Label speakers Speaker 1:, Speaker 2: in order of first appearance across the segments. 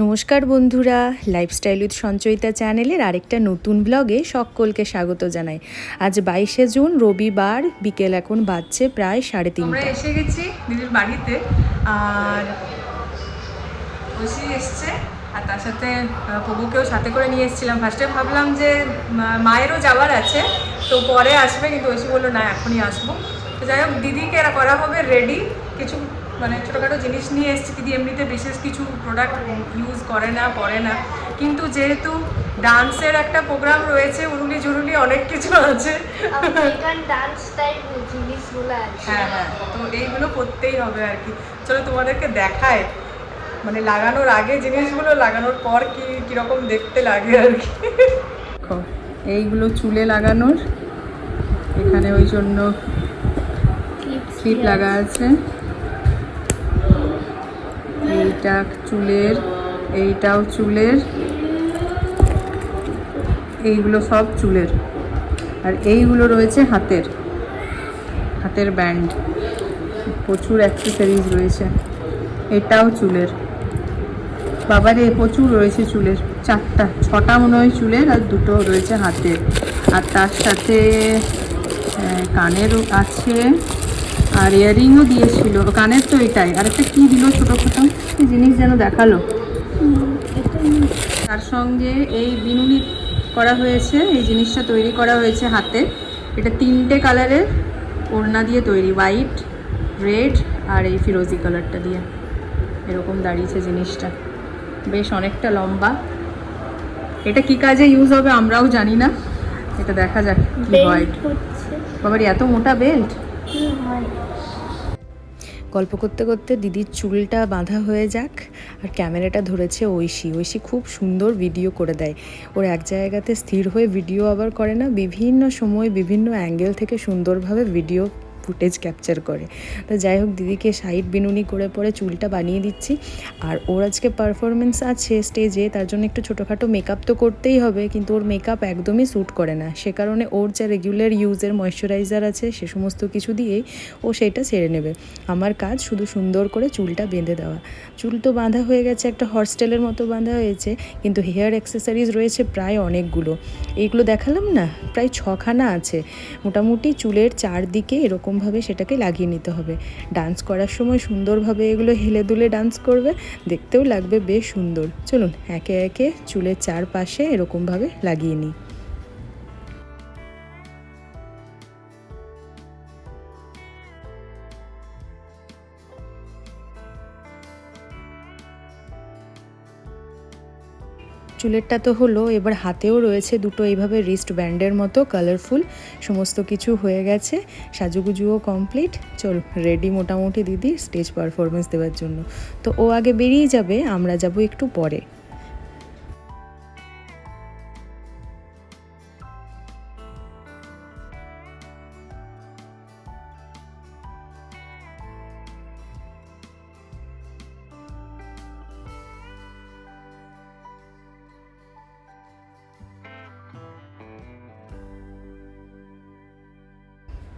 Speaker 1: নমস্কার বন্ধুরা lifestyle with Sanchayita চ্যানেলের আরেকটা নতুন ব্লগে সকলকে স্বাগত জানাই। আজ বাইশে জুন, রবিবার, বিকেল এখন বাজছে প্রায় সাড়ে তিনটা।
Speaker 2: এসে গেছি দিদির বাড়িতে, আর ঐশী এসছে, আর তার সাথে প্রভুকেও সাথে করে নিয়ে এসেছিলাম। ফার্স্টে ভাবলাম যে মায়েরও যাওয়ার আছে, তো পরে আসবে, কিন্তু ঐশী বলল, না, এখনই আসব। তো যাই হোক, দিদিকে এরা করা হবে রেডি কিছু মানে ছোটোখাটো জিনিস নিয়ে এসেছি। দিদি এমনিতে বিশেষ কিছু প্রোডাক্ট ইউজ করে না পরে না। কিন্তু যেহেতু ডান্সের একটা প্রোগ্রাম রয়েছে উরুলি ঝুরুলি অনেক কিছু আছে।
Speaker 3: ডান্স টাইপ জিনিসগুলো আছে।
Speaker 2: হ্যাঁ হ্যাঁ তো এইগুলো করতেই হবে আর কি। চলো তোমাদেরকে দেখায় মানে লাগানোর আগে জিনিসগুলো লাগানোর পর কি কীরকম দেখতে লাগে আর কি। এইগুলো চুলে লাগানোর। এখানে ওই জন্য ক্লিপ লাগা আছে। এইটা চুলের, এইটাও চুলের। এইগুলো সব চুলের। আর এইগুলো রয়েছে হাতের। হাতের ব্যান্ড। প্রচুর অ্যাক্সেসরিজ রয়েছে। এটাও চুলের। বাবারে, প্রচুর রয়েছে চুলের। চারটা, ছটা মনে হয় চুলের আর দুটো রয়েছে হাতের। আর তার সাথে কানেরও আছে। আর ইয়ারিংও দিয়েছিল কানের তো এটাই। আর একটা কী দিল ছোটো ছোটো? কি জিনিস যেন দেখাল? তার সঙ্গে এই বিনুনি করা হয়েছে এই জিনিসটা তৈরি করা হয়েছে হাতে। এটা তিনটে কালারের ওড়না দিয়ে তৈরি হোয়াইট রেড আর এই ফিরোজি কালারটা দিয়ে। এরকম দাঁড়িয়েছে জিনিসটা। বেশ অনেকটা লম্বা। এটা কি কাজে ইউজ হবে আমরাও জানি না। এটা দেখা যাক কি হয়। বাবার এত মোটা বেল্ট
Speaker 1: গল্প করতে করতে দিদির চুলটা বাঁধা হয়ে যাক আর ক্যামেরাটা ধরেছে ঐশী। ঐশী খুব সুন্দর ভিডিও করে দেয়। ওর এক জায়গাতে স্থির হয়ে ভিডিও আবার করে না, বিভিন্ন সময় বিভিন্ন অ্যাঙ্গেল থেকে সুন্দরভাবে ভিডিও ফুটেজ ক্যাপচার করে। তো যাই হোক, দিদিকে সাইড বিনুনি করে পরে চুলটা বানিয়ে দিচ্ছি। আর ওর আজকে পারফরমেন্স আছে স্টেজে তার জন্য একটু ছোটোখাটো মেকআপ তো করতেই হবে, কিন্তু ওর মেকআপ একদমই স্যুট করে না। সে কারণে ওর যা রেগুলার ইউজের ময়শ্চারাইজার আছে, সে সমস্ত কিছু দিয়েই ও সেইটা সেরে নেবে। আমার কাজ শুধু সুন্দর করে চুলটা বেঁধে দেওয়া। চুল তো বাঁধা হয়ে গেছে, একটা হর্সটেলের মতো বাঁধা হয়েছে, কিন্তু হেয়ার অ্যাক্সেসারিজ রয়েছে প্রায় অনেকগুলো। এইগুলো দেখালাম না? প্রায় ছখানা আছে। মোটামুটি চুলের চারদিকে এরকমভাবে সেটাকে লাগিয়ে নিতে হবে। ডান্স করার সময় সুন্দরভাবে এগুলো হেলে দুলে ডান্স করবে, দেখতেও লাগবে বেশ সুন্দর। চলুন, একে একে চুলের চারপাশে এরকমভাবে লাগিয়ে নিই। চুলেরটা তো হলো, এবার হাতেও রয়েছে দুটো এইভাবে রিস্ট ব্যান্ডের মতো কালারফুল সমস্ত কিছু হয়ে গেছে, সাজুগুজুও কমপ্লিট চল রেডি মোটামুটি দিদি স্টেজ পারফরমেন্স দেওয়ার জন্য। তো ও আগে বেরিয়ে যাবে, আমরা যাব একটু পরে।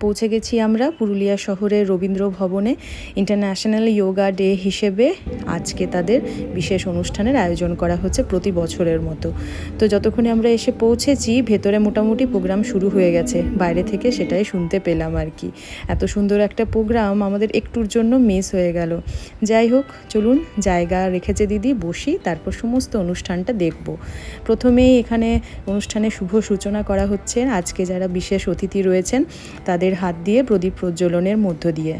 Speaker 1: পৌঁছে গেছি আমরা পুরুলিয়া শহরের রবীন্দ্র ভবনে ইন্টারন্যাশনাল যোগা ডে হিসেবে। আজকে তাদের বিশেষ অনুষ্ঠানের আয়োজন করা হচ্ছে প্রতি বছরের মতো। তো যতক্ষণে আমরা এসে পৌঁছেছি, ভেতরে মোটামুটি প্রোগ্রাম শুরু হয়ে গেছে। বাইরে থেকে সেটাই শুনতে পেলাম আর কি। এত সুন্দর একটা প্রোগ্রাম আমাদের একটুর জন্য মিস হয়ে গেল। যাই হোক, চলুন জায়গা রেখেছে দিদি, বসি, তারপর সমস্ত অনুষ্ঠানটা দেখব। প্রথমেই এখানে অনুষ্ঠানে শুভ সূচনা করা হচ্ছে। আজকে যারা বিশেষ অতিথি রয়েছেন, তাদের হাত দিয়ে প্রদীপ প্রজ্বলনের মধ্য দিয়ে।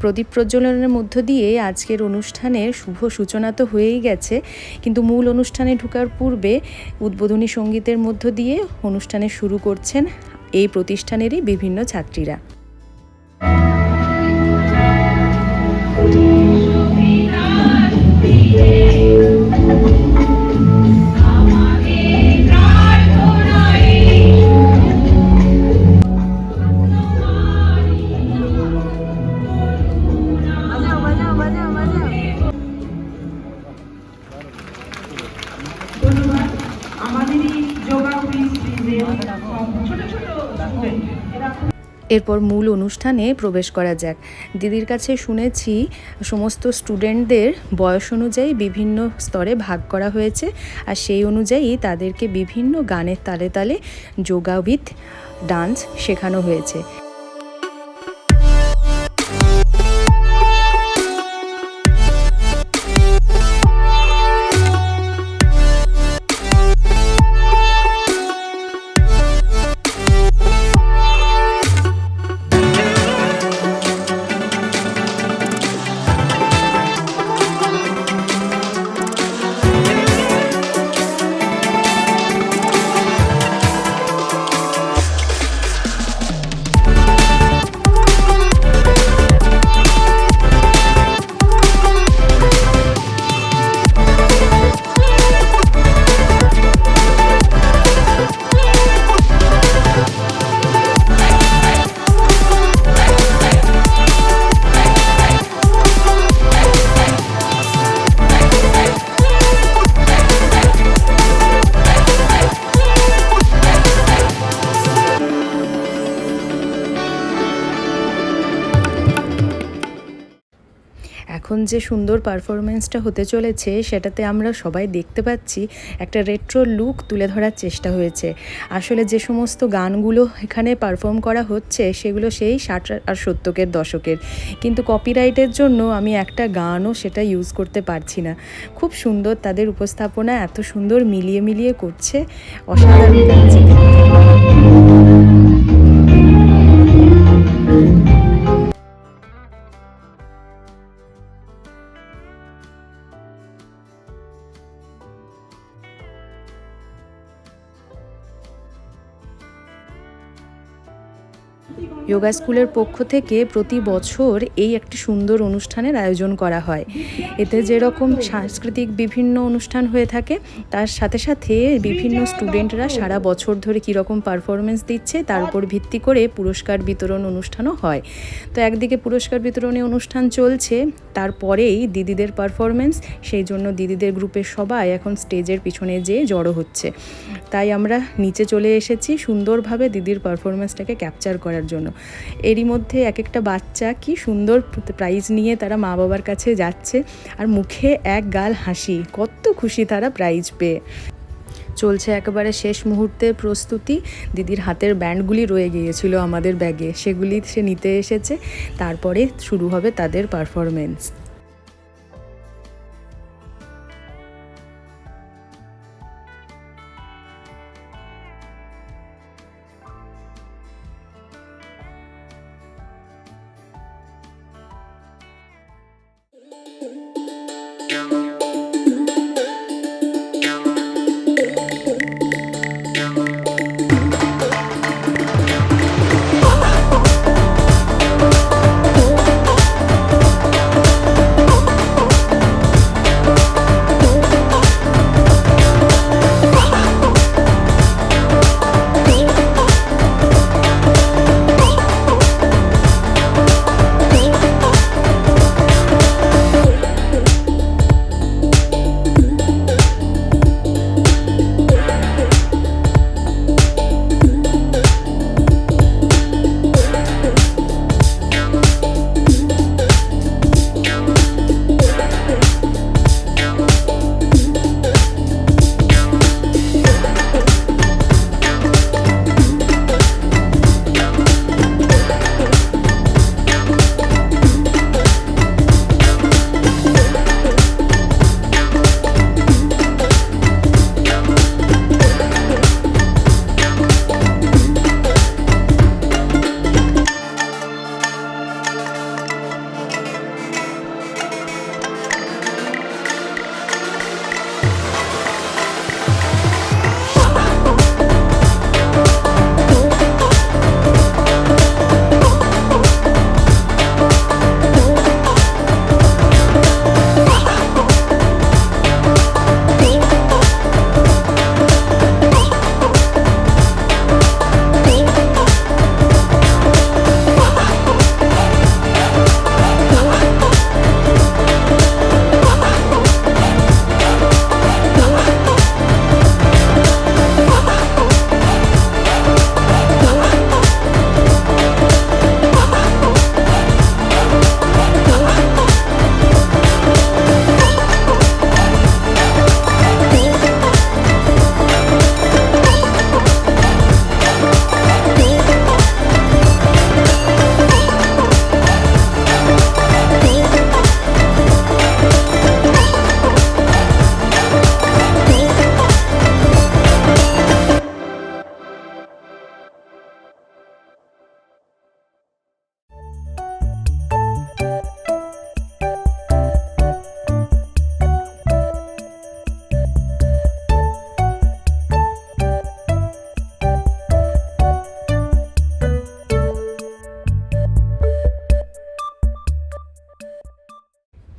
Speaker 1: প্রদীপ প্রজ্বলনের মধ্য দিয়ে আজকের অনুষ্ঠানের শুভ সূচনা তো হয়েই গেছে, কিন্তু মূল অনুষ্ঠানে ঢুকার পূর্বে উদ্বোধনী সঙ্গীতের মধ্য দিয়ে অনুষ্ঠানে শুরু করছেন এই প্রতিষ্ঠানেরই বিভিন্ন ছাত্রীরা। এরপর মূল অনুষ্ঠানে প্রবেশ করা যাক। দিদির কাছে শুনেছি, সমস্ত স্টুডেন্টদের বয়স অনুযায়ী বিভিন্ন স্তরে ভাগ করা হয়েছে আর সেই অনুযায়ী তাদেরকে বিভিন্ন গানের তালে তালে যোগাবিদ, ডান্স শেখানো হয়েছে। এখন যে সুন্দর পারফরমেন্সটা হতে চলেছে, সেটাতে আমরা সবাই দেখতে পাচ্ছি একটা রেট্রো লুক তুলে ধরার চেষ্টা হয়েছে। আসলে যে সমস্ত গানগুলো এখানে পারফর্ম করা হচ্ছে, সেগুলো সেই ষাট আর সত্তরের দশকের। কিন্তু কপিরাইটের জন্য আমি একটা গানও সেটা ইউজ করতে পারছি না। খুব সুন্দর তাদের উপস্থাপনা, এত সুন্দর মিলিয়ে মিলিয়ে করছে। অসাধারণ লাগছে। যোগা স্কুলের পক্ষ থেকে প্রতি বছর এই একটি সুন্দর অনুষ্ঠানের আয়োজন করা হয়। এতে যেরকম সাংস্কৃতিক বিভিন্ন অনুষ্ঠান হয়ে থাকে, তার সাথে সাথে বিভিন্ন স্টুডেন্টরা সারা বছর ধরে কীরকম পারফরমেন্স দিচ্ছে, তার উপর ভিত্তি করে পুরস্কার বিতরণ অনুষ্ঠানও হয়। তো একদিকে পুরস্কার বিতরণী অনুষ্ঠান চলছে, তারপরেই দিদিদের পারফরমেন্স সেই জন্য দিদিদের গ্রুপের সবাই এখন স্টেজের পিছনে যেয়ে জড়ো হচ্ছে। তাই আমরা নিচে চলে এসেছি সুন্দরভাবে দিদির পারফরমেন্সটাকে ক্যাপচার করার জন্য। এরই মধ্যে এক একটা বাচ্চা কি সুন্দর প্রাইজ নিয়ে তারা মা বাবার কাছে যাচ্ছে আর মুখে এক গাল হাসি। কত খুশি তারা প্রাইজ পেয়ে। চলছে একেবারে শেষ মুহূর্তের প্রস্তুতি। দিদির হাতের ব্যান্ডগুলি রয়ে গিয়েছিল আমাদের ব্যাগে। সেগুলি সে নিতে এসেছে। তারপরে শুরু হবে তাদের পারফরমেন্স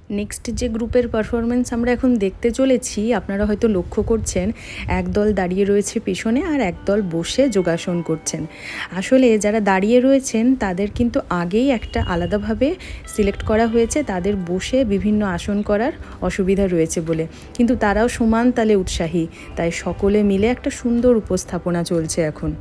Speaker 1: নেক্সট যে গ্রুপের পারফরমেন্স আমরা এখন দেখতে চলেছি, আপনারা হয়তো লক্ষ্য করছেন, একদল দাঁড়িয়ে রয়েছে পেছনে আর একদল বসে যোগাসন করছেন। আসলে যারা দাঁড়িয়ে রয়েছেন, তাদের কিন্তু আগেই একটা আলাদাভাবে সিলেক্ট করা হয়েছে, তাদের বসে বিভিন্ন আসন করার অসুবিধা রয়েছে বলে। কিন্তু তারাও সমান তালে উৎসাহী, তাই সকলে মিলে একটা সুন্দর উপস্থাপনা চলছে এখন।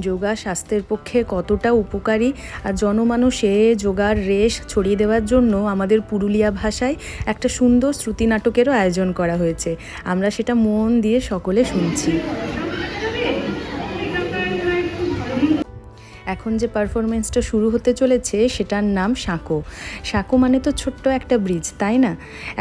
Speaker 1: যোগা স্বাস্থ্যের পক্ষে কতটা উপকারী আর জনমানুষে যোগার রেশ ছড়িয়ে দেওয়ার জন্য আমাদের পুরুলিয়া ভাষায় একটা সুন্দর শ্রুতি নাটকেরও আয়োজন করা হয়েছে। আমরা সেটা মন দিয়ে সকলে শুনছি। এখন যে পারফরমেন্সটা শুরু হতে চলেছে, সেটার নাম সাঁকো। সাঁকো মানে তো ছোট্ট একটা ব্রিজ তাই না?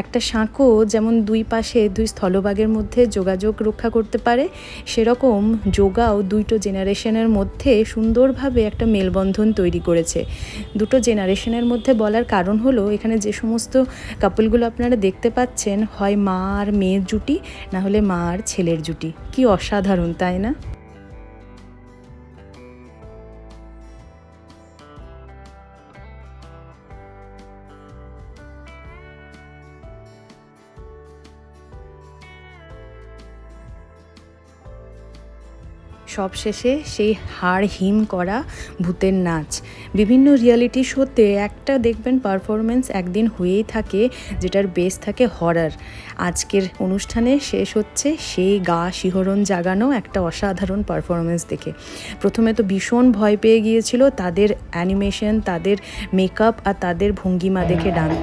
Speaker 1: একটা সাঁকো যেমন দুই পাশে দুই স্থলভাগের মধ্যে যোগাযোগ রক্ষা করতে পারে, সেরকম যোগাও দুইটো জেনারেশনের মধ্যে সুন্দরভাবে একটা মেলবন্ধন তৈরি করেছে। দুটো জেনারেশনের মধ্যে বলার কারণ হলো, এখানে যে সমস্ত কাপলগুলো আপনারা দেখতে পাচ্ছেন, হয় মা আর মেয়ের জুটি, না হলে মা আর ছেলের জুটি। কি অসাধারণ, তাই না? সবশেষে সেই হাড় হিম করা ভূতের নাচ। বিভিন্ন রিয়ালিটি শোতে একটা দেখবেন পারফরমেন্স একদিন হয়েই থাকে, যেটার বেস থাকে হরার আজকের অনুষ্ঠানে শেষ হচ্ছে সেই গা শিহরণ জাগানো একটা অসাধারণ পারফরমেন্স দেখে। প্রথমে তো ভীষণ ভয় পেয়ে গিয়েছিল তাদের অ্যানিমেশন তাদের মেকআপ আর তাদের ভঙ্গিমা দেখে ডান্স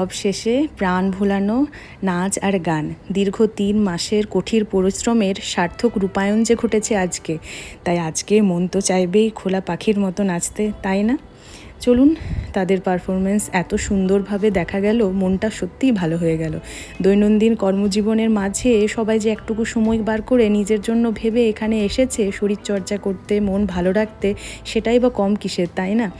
Speaker 1: সব শেষে প্রাণ ভোলানো, নাচ আর গান। দীর্ঘ তিন মাসের কঠিন পরিশ্রমের সার্থক রূপায়ণ যে ঘটেছে আজকে, তাই আজকে মন তো চাইবেই খোলা পাখির মতো নাচতে, তাই না? চলুন, তাদের পারফরমেন্স এত সুন্দরভাবে দেখা গেল, মনটা সত্যিই ভালো হয়ে গেল। দৈনন্দিন কর্মজীবনের মাঝে সবাই যে একটুকু সময় বার করে নিজের জন্য ভেবে এখানে এসেছে, শরীরচর্চা করতে, মন ভালো রাখতে, সেটাই বা কম কিসের, তাই না?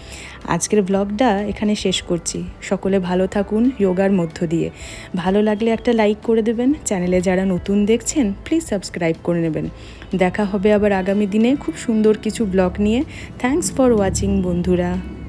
Speaker 1: আজকের ব্লগটা এখানে শেষ করছি। সকলে ভালো থাকুন যোগার মধ্য দিয়ে। ভালো লাগলে একটা লাইক করে দেবেন। চ্যানেলে যারা নতুন দেখছেন প্লিজ সাবস্ক্রাইব করে নেবেন। দেখা হবে আবার আগামী দিনে খুব সুন্দর কিছু ব্লগ নিয়ে। থ্যাঙ্কস ফর ওয়াচিং বন্ধুরা।